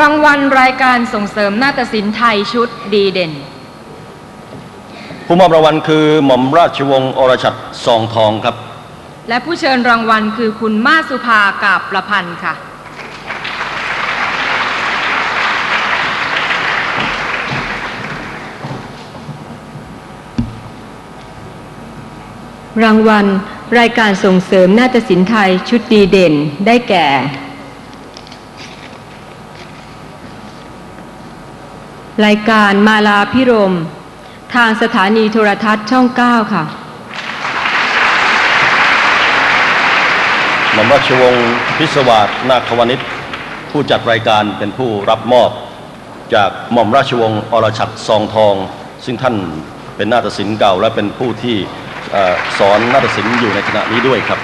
รางวัลรายการส่งเสริมนาฏศิลป์ไทยชุดดีเด่น ผู้มอบรางวัลคือหม่อมราชวงศ์อรชัดซองทองครับ และผู้เชิญรางวัลคือคุณมาสุภากาบประพันธ์ค่ะ รางวัลรายการส่งเสริมนาฏศิลป์ไทยชุดดีเด่นได้แก่ รายการมาลาพิรม ทางสถานีโทรทัศน์ช่อง 9 ค่ะหม่อมราชวงศ์พิศวาสนาควณิชผู้จัดรายการเป็นผู้รับมอบจากหม่อมราชวงศ์อรชัดซองทอง ซึ่งท่านเป็นนาฏศิลป์เก่าและเป็นผู้ที่อสอนนาฏศิลป์อยู่ในขณะนี้ด้วยครับ